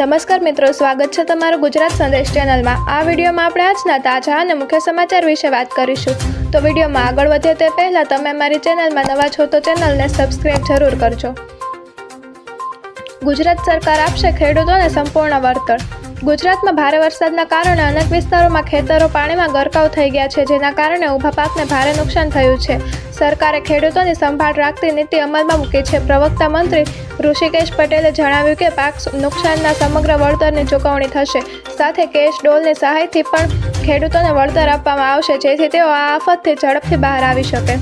નમસ્કાર મિત્રો, સ્વાગત છે તમારું ગુજરાત સંદેશ ચેનલમાં. આ વિડીયોમાં આપણે આજના તાજા અને મુખ્ય સમાચાર વિશે વાત કરીશું. તો વિડીયોમાં આગળ વધે તે પહેલાં તમે અમારી ચેનલમાં નવા છો તો ચેનલને સબસ્ક્રાઈબ જરૂર કરજો. ગુજરાત સરકાર આપશે ખેડૂતોને સંપૂર્ણ વળતર. ગુજરાતમાં ભારે વરસાદના કારણે અનેક વિસ્તારોમાં ખેતરો પાણીમાં ગરકાવ થઈ ગયા છે, જેના કારણે ઊભા પાકને ભારે નુકસાન થયું છે. સરકારે ખેડૂતોની સંભાળ રાખતી નીતિ અમલમાં મૂકી છે. પ્રવક્તા મંત્રી ઋષિકેશ પટેલે જણાવ્યું કે પાક નુકસાનના સમગ્ર વળતરની ચૂકવણી થશે. સાથે કેશ ડોલની સહાયથી પણ ખેડૂતોને વળતર આપવામાં આવશે, જેથી તેઓ આ આફતથી ઝડપથી બહાર આવી શકે.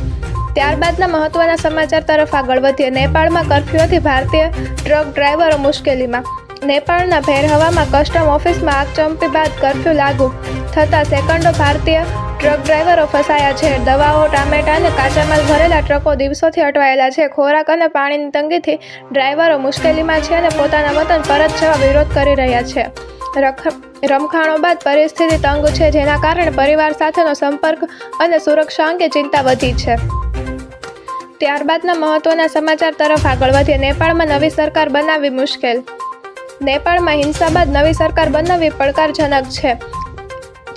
ત્યારબાદના મહત્વના સમાચાર તરફ આગળ વધીએ. નેપાળમાં કર્ફ્યુથી ભારતીય ટ્રક ડ્રાઈવરો મુશ્કેલીમાં નેપાળના ભેરહવામાં કસ્ટમ ઓફિસમાં આગચંપી બાદ કર્ફ્યુ લાગુ. થતાં સેકન્ડો ભારતીય ટ્રક ડ્રાઈવરો ફસાયા છે. દવાઓ, ટામેટા અને કાચા માલ ભરેલા ટ્રકો દિવસોથી અટવાયેલા છે. ખોરાક અને પાણીની તંગીથી ડ્રાઈવરો મુશ્કેલીમાં છે અને પોતાના વતન પરત જવા વિરોધ કરી રહ્યા છે. રખ, રમખાણો બાદ પરિસ્થિતિ તંગ છે, જેના કારણે પરિવાર સાથેનો સંપર્ક અને સુરક્ષા અંગે ચિંતા વધી છે. ત્યારબાદના મહત્વના સમાચાર તરફ આગળ વધીએ. નેપાળમાં નવી સરકાર બનાવવી મુશ્કેલ નેપાળમાં હિંસા બાદ નવી સરકાર બનાવવી પડકારજનક છે.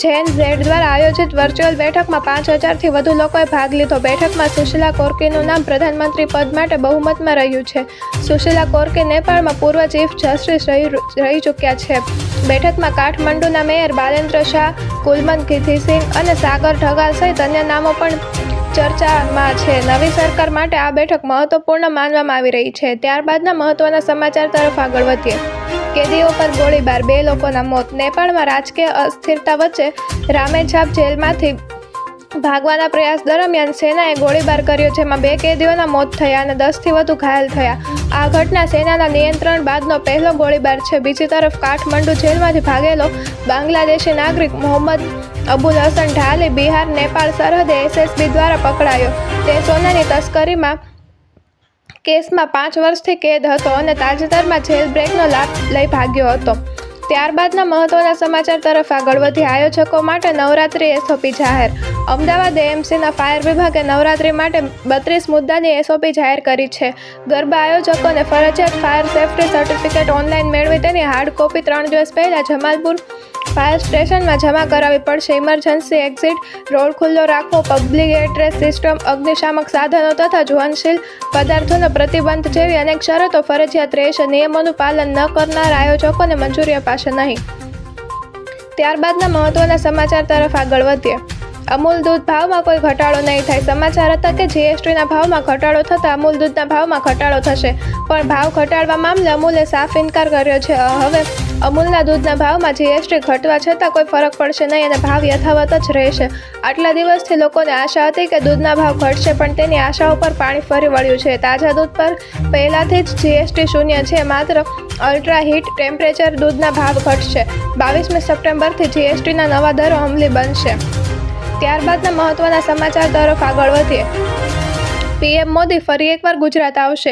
જેન ઝેડ દ્વારા આયોજિત વર્ચ્યુઅલ બેઠકમાં પાંચ હજારથી વધુ લોકોએ ભાગ લીધો. બેઠકમાં સુશીલા કોર્કીનું નામ પ્રધાનમંત્રી પદ માટે બહુમતમાં રહ્યું છે. સુશીલા કોર્કી નેપાળમાં પૂર્વ ચીફ જસ્ટિસ રહી ચૂક્યા છે. બેઠકમાં કાઠમંડુના મેયર બાલેન્દ્ર શાહ કુલમન કિથિસિંહ અને સાગર ઢગાલ સહિત અન્ય નામો પણ ચર્ચામાં છે. નવી સરકાર માટે આ બેઠક મહત્વપૂર્ણ માનવામાં આવી રહી છે. ત્યારબાદના મહત્વના સમાચાર તરફ આગળ વધીએ. કેદીઓ પર ગોળીબાર, બે લોકોના મોત. નેપાળમાં રાજકીય અસ્થિરતા વચ્ચે રામેછાપ જેલમાંથી ભાગવાના પ્રયાસ દરમિયાન સેનાએ ગોળીબાર કર્યો, જેમાં બે કેદીઓના મોત થયા અને દસથી વધુ ઘાયલ થયા. આ ઘટના સેનાના નિયંત્રણ બાદનો પહેલો ગોળીબાર છે. બીજી તરફ કાઠમંડુ જેલમાંથી ભાગેલો બાંગ્લાદેશી નાગરિક મોહમ્મદ અબુલ હસન ઢાલી બિહાર, નેપાળ સરહદે એસએસબી દ્વારા પકડાયો. તે સોનાની તસ્કરીમાં કેસમાં પાંચ વર્ષથી કેદ હતો અને તાજેતરમાં જેલ બ્રેકનો લાભ લઈ ભાગ્યો હતો. ત્યારબાદના મહત્વના સમાચાર તરફ આગળ વધી આયોજકો માટે નવરાત્રી એસઓપી જાહેર. અમદાવાદ એએમસીના ફાયર વિભાગે નવરાત્રી માટે બત્રીસ મુદ્દાની એસઓપી જાહેર કરી છે. ગરબા આયોજકોને ફરજિયાત ફાયર સેફ્ટી સર્ટિફિકેટ ઓનલાઈન મેળવી તેની હાર્ડ કોપી ત્રણ દિવસ પહેલાં જમાલપુર ફાયર સ્ટેશનમાં જમા કરાવવી પડશે. ઇમરજન્સી એક્ઝિટ રોડ ખુલ્લો રાખવો, પબ્લિક એડ્રેસ સિસ્ટમ, અગ્નિશામક સાધનો તથા જ્વલનશીલ પદાર્થોનો પ્રતિબંધ જેવી અનેક શરતો ફરજિયાત રહેશે. નિયમોનું પાલન ન કરનાર આયોજકોને મંજૂરી અપાશે નહીં. ત્યારબાદના મહત્વના સમાચાર તરફ આગળ વધીએ. અમૂલ દૂધ ભાવમાં કોઈ ઘટાડો નહીં થાય. સમાચાર હતા કે જીએસટીના ભાવમાં ઘટાડો થતાં અમૂલ દૂધના ભાવમાં ઘટાડો થશે. પણ ભાવ ઘટાડવા મામલે અમૂલે સાફ ઇનકાર કર્યો છે. હવે અમૂલના દૂધના ભાવમાં જીએસટી ઘટવા છતાં કોઈ ફરક પડશે નહીં અને ભાવ યથાવત જ રહેશે. આટલા દિવસથી લોકોને આશા હતી કે દૂધના ભાવ ઘટશે, પણ તેની આશા ઉપર પાણી ફરી વળ્યું છે. તાજા દૂધ પર પહેલાંથી જ જીએસટી શૂન્ય છે, માત્ર અલ્ટ્રા હીટ ટેમ્પરેચર દૂધના ભાવ ઘટશે. બાવીસમી સપ્ટેમ્બરથી જીએસટીના નવા દરો અમલી બનશે. ત્યારબાદના મહત્વના સમાચાર તરફ આગળ વધીએ. પીએમ મોદી ફરી એકવાર ગુજરાત આવશે.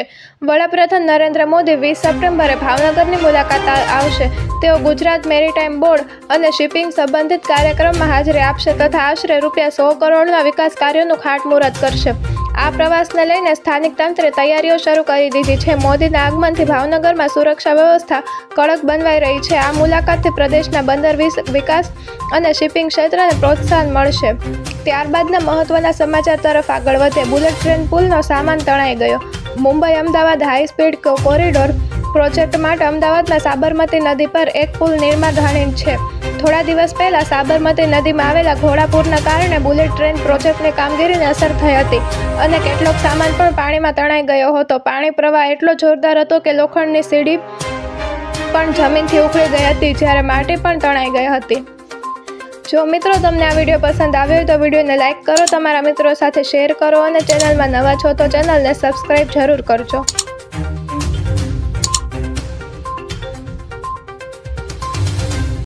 વડાપ્રધાન નરેન્દ્ર મોદી વીસ સપ્ટેમ્બરે ભાવનગરની મુલાકાત આવશે. તેઓ ગુજરાત મેરીટાઈમ બોર્ડ અને શિપિંગ સંબંધિત કાર્યક્રમમાં હાજરી આપશે તથા આશરે રૂપિયા સો કરોડના વિકાસ કાર્યોનું ખાટમુહૂર્ત કરશે. આ પ્રવાસને લઈને સ્થાનિક તંત્રે તૈયારીઓ શરૂ કરી દીધી છે. મોદીના આગમનથી ભાવનગરમાં સુરક્ષા વ્યવસ્થા કડક બનવાઈ રહી છે. આ મુલાકાતથી પ્રદેશના બંદર વિકાસ અને શિપિંગ ક્ષેત્રને પ્રોત્સાહન મળશે. ત્યારબાદના મહત્વના સમાચાર તરફ આગળ વધે. બુલેટ ટ્રેન પુલનો સામાન તણાઈ ગયો. Mumbai Ahmedabad high speed corridor project માટે અમદાવાદમાં સાબરમતી નદી પર એક પુલ નિર્માણાધીન છે. થોડા દિવસ પહેલા સાબરમતી નદીમાં આવેલા ઘોડાપુરના કારણે બુલેટ ટ્રેન પ્રોજેક્ટની કામગીરીને અસર થઈ હતી અને કેટલોક સામાન પણ પાણીમાં તણાઈ ગયો હતો. પાણી પ્રવાહ એટલો જોરદાર હતો કે લોખંડની સીડી પણ જમીનથી ઉખડી ગઈ હતી, જ્યારે માટી પણ તણાઈ ગઈ હતી. જો મિત્રો તમને આ વીડિયો પસંદ આવ્યો તો વિડીયોને લાઇક કરો, તમારા મિત્રો સાથે શેર કરો અને ચેનલમાં નવા છો તો ચેનલને સબસ્ક્રાઈબ જરૂર કરજો.